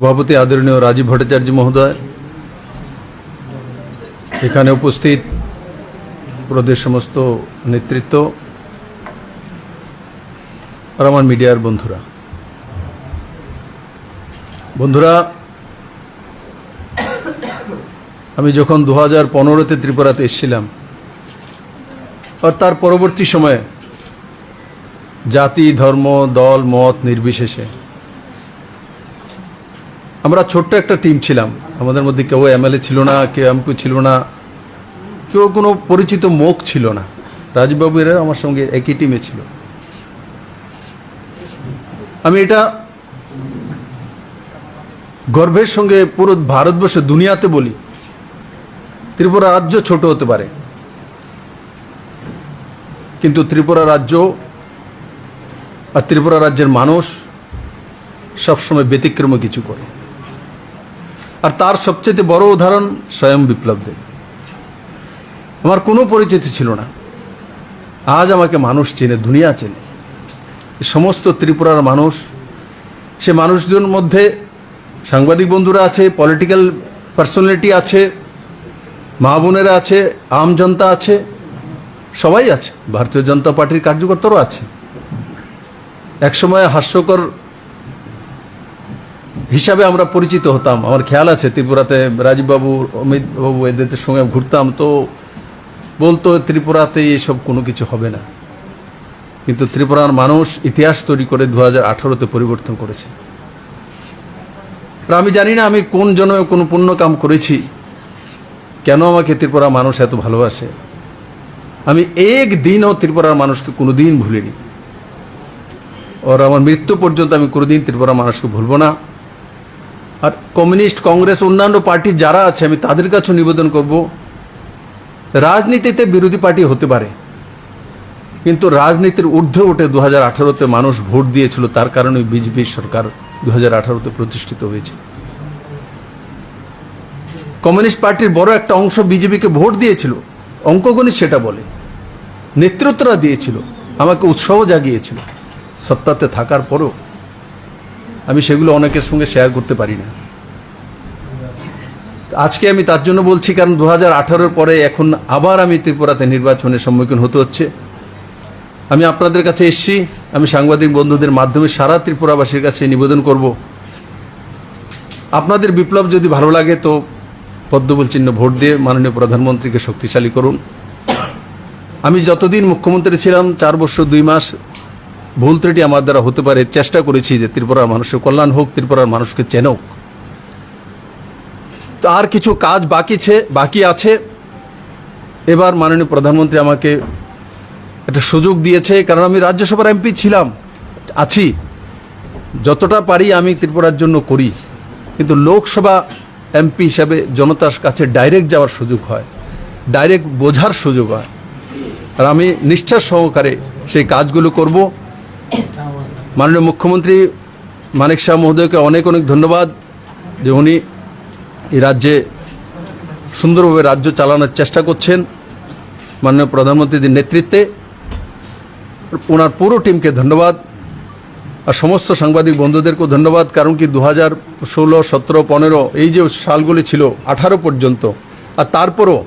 সভাপতি আদরণীয় রাজীব ভট্টাচার্য মহোদয়, এখানে উপস্থিত প্রদেশ সমস্ত নেতৃত্ব আর আমার মিডিয়ার বন্ধুরা। বন্ধুরা, আমি যখন দু হাজার পনেরোতে ত্রিপুরাতে এসেছিলাম, আর তার পরবর্তী সময়ে জাতি, ধর্ম, দল, মত নির্বিশেষে আমরা ছোট্ট একটা টিম ছিলাম। আমাদের মধ্যে কেউ এমএলএ ছিল না, কেউ এমপি ছিল না, কেউ কোনো পরিচিত মুখ ছিল না। রাজবাবু এরা আমার সঙ্গে একই টিমে ছিল। আমি এটা গর্বের সঙ্গে পুরো ভারতবর্ষ দুনিয়াতে বলি, ত্রিপুরা রাজ্য ছোট হতে পারে। কিন্তু ত্রিপুরা রাজ্য আর ত্রিপুরা রাজ্যের মানুষ সবসময় ব্যতিক্রম কিছু করে। আর তার সবচেয়ে বড় উদাহরণ স্বয়ং বিপ্লব দেব আমার কোনো পরিচিতি ছিল না। আজ আমাকে মানুষ চেনে, দুনিয়া চেনে। সমস্ত ত্রিপুরার মানুষ, সে মানুষদের মধ্যে সাংবাদিক বন্ধুরা আছে পলিটিক্যাল পার্সোনালিটি আছে, মা বোনেরা আছে, আম জনতা আছে, সবাই আছে। ভারতীয় জনতা পার্টির কার্যকর্তারও আছে। একসময় হাস্যকর হিসাবে আমরা পরিচিত হতাম। আমার খেয়াল আছে, ত্রিপুরাতে রাজীববাবু অমিত বাবু এদের সঙ্গে ঘুরতাম, তো বলতো ত্রিপুরাতে এসব কোনো কিছু হবে না। কিন্তু ত্রিপুরার মানুষ ইতিহাস তৈরি করে দু হাজার আঠারোতে পরিবর্তন করেছে। আমি জানি না আমি কোন জন্য কোনো পুণ্য কাম করেছি। কেন আমাকে ত্রিপুরা মানুষ এত ভালোবাসে? আমি এক দিনও ত্রিপুরার মানুষকে কোনো দিন ভুলিনি। ওর আমার মৃত্যু পর্যন্ত আমি কোনোদিন ত্রিপুরা মানুষকে ভুলবো না। আর কমিউনিস্ট কংগ্রেস অন্যান্য পার্টি যারা আছে, আমি তাদের কাছেও নিবেদন করব, রাজনীতিতে বিরোধী পার্টি হতে পারে, কিন্তু রাজনীতির ঊর্ধ্বে উঠে দু হাজার আঠারোতে মানুষ ভোট দিয়েছিল, তার কারণে বিজেপি সরকার দু হাজার আঠারোতে প্রতিষ্ঠিত হয়েছে। কমিউনিস্ট পার্টির বড় একটা অংশ বিজেপিকে ভোট দিয়েছিল, অঙ্কগণিত সেটা বলে, নেতৃত্বরা দিয়েছিল, আমাকে উৎসাহ জাগিয়েছিল, সত্তাতে থাকার পরেও। আমি সেগুলো অনেকের সঙ্গে শেয়ার করতে পারি না। আজকে আমি তার জন্য বলছি, কারণ দু হাজার পরে এখন আবার আমি ত্রিপুরাতে নির্বাচনের সম্মুখীন হতে হচ্ছে। আমি আপনাদের কাছে এসছি, আমি সাংবাদিক বন্ধুদের মাধ্যমে সারা ত্রিপুরাবাসীর কাছে নিবেদন করব। আপনাদের বিপ্লব যদি ভালো লাগে তো পদ্মবল চিহ্ন ভোট দিয়ে মাননীয় প্রধানমন্ত্রীকে শক্তিশালী করুন। আমি যতদিন মুখ্যমন্ত্রী ছিলাম, চার বছর, দুই মাস ভুল ত্রুটি আমার দ্বারা হতে পারে, চেষ্টা করেছি যে ত্রিপুরার মানুষের কল্যাণ হোক, ত্রিপুরার মানুষকে চেনক। তো আর কিছু কাজ বাকি বাকি আছে। এবার মাননীয় প্রধানমন্ত্রী আমাকে একটা সুযোগ দিয়েছে, কারণ আমি রাজ্যসভার এমপি ছিলাম, আছি। যতটা পারি আমি ত্রিপুরার জন্য করি। কিন্তু লোকসভা এমপি হিসাবে জনতার কাছে ডাইরেক্ট যাওয়ার সুযোগ হয়, ডাইরেক্ট বোঝার সুযোগ হয়। আর আমি নিষ্ঠার সহকারে সেই কাজগুলো করব। মাননীয় মুখ্যমন্ত্রী মানিক শাহ মহোদয়কে অনেক অনেক ধন্যবাদ যে উনি এই রাজ্যে সুন্দরভাবে রাজ্য চালানোর চেষ্টা করছেন। মাননীয় প্রধানমন্ত্রীদের নেতৃত্বে ওনার পুরো টিমকে ধন্যবাদ আর সমস্ত সাংবাদিক বন্ধুদেরকেও ধন্যবাদ, কারণ কি দু হাজার ষোলো, সতেরো, পনেরো এই যে সালগুলি ছিল, আঠারো পর্যন্ত, আর তারপরও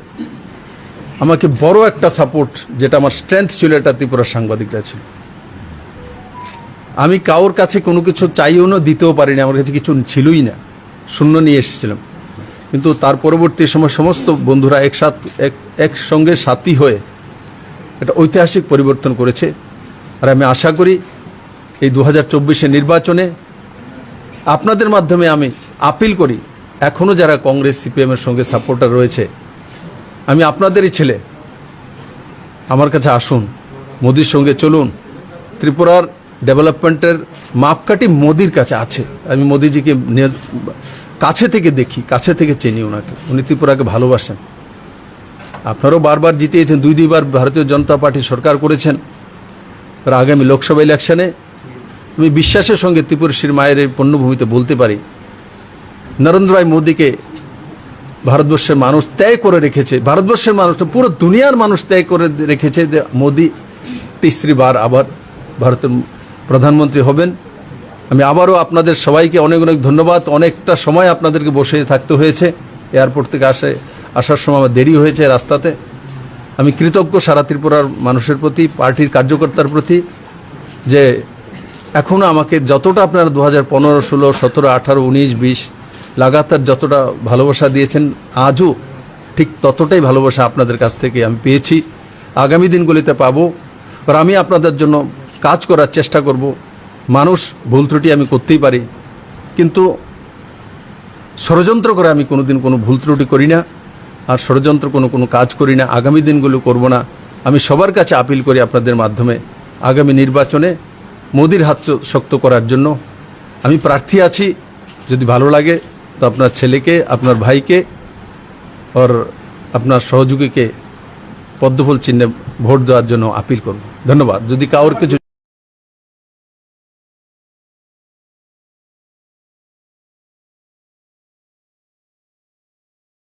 আমাকে বড় একটা সাপোর্ট যেটা আমার স্ট্রেংথ ছিল, এটা ত্রিপুরার সাংবাদিকরা ছিল। আমি কারোর কাছে কোনো কিছু চাইও না, দিতেও পারিনি আমার কাছে কিছু ছিলই না। শূন্য নিয়ে এসেছিলাম। কিন্তু তার পরবর্তী সময় সমস্ত বন্ধুরা একসাথ, এক, একসঙ্গে সাথী হয়ে একটা ঐতিহাসিক পরিবর্তন করেছে। আর আমি আশা করি এই দু হাজার নির্বাচনে আপনাদের মাধ্যমে আমি আপিল করি এখনও যারা কংগ্রেস, সিপিএমের সঙ্গে সাপোর্টার রয়েছে, আমি আপনাদেরই ছেলে, আমার কাছে আসুন, মোদির সঙ্গে চলুন, ত্রিপুরার ডেভেলপমেন্টের মাপকাঠি মোদির কাছে আছে। আমি মোদিজিকে কাছে থেকে দেখি, কাছে থেকে চিনি ওনাকে। উনি ত্রিপুরাকে ভালোবাসেন। আপনারাও বারবার জিতিয়েছেন, দুই দুইবার ভারতীয় জনতা পার্টি সরকার করেছেন। আর আগামী লোকসভা ইলেকশনে আমি বিশ্বাসের সঙ্গে ত্রিপুরশ্রীর মায়ের এই পণ্যভূমিতে বলতে পারি, নরেন্দ্র ভাই মোদীকে ভারতবর্ষের মানুষ ত্যাগ করে রেখেছে। ভারতবর্ষের মানুষ পুরো দুনিয়ার মানুষ ত্যাগ করে রেখেছে যে মোদী তিসরি বার আবার ভারতের প্রধানমন্ত্রী হবেন। আমি আবারও আপনাদের সবাইকে অনেক অনেক ধন্যবাদ। অনেকটা সময় আপনাদেরকে বসে থাকতে হয়েছে। এয়ারপোর্ট থেকে আসে, আসার সময় আমার দেরি হয়েছে রাস্তাতে। আমি কৃতজ্ঞ সারা ত্রিপুরার মানুষের প্রতি, পার্টির কার্যকর্তার প্রতি যে এখনও আমাকে যতটা আপনারা দু হাজার পনেরো, ষোলো, সতেরো, আঠারো, উনিশ, বিশ লাগাতার যতটা ভালোবাসা দিয়েছেন, আজও ঠিক ততটাই ভালোবাসা আপনাদের কাছ থেকে আমি পেয়েছি। আগামী দিনগুলিতে পাবো। আর আমি আপনাদের জন্য কাজ করার চেষ্টা করব। মানুষ ভুল ত্রুটি আমি করতেই পারি। কিন্তু ষড়যন্ত্র করে আমি কোনোদিন কোনো ভুল ত্রুটি করি না, আর ষড়যন্ত্র কোনো কোনো কাজ করি না, আগামী দিনগুলো করব না। আমি সবার কাছে আপিল করি আপনাদের মাধ্যমে, আগামী নির্বাচনে মোদির হাত শক্ত করার জন্য। আমি প্রার্থী আছি, যদি ভালো লাগে তো আপনার ছেলেকে, আপনার ভাইকে ওর আপনার সহযোগীকে পদ্মফুল চিহ্নে ভোট দেওয়ার জন্য আপিল করব। ধন্যবাদ। যদি কাউর কিছু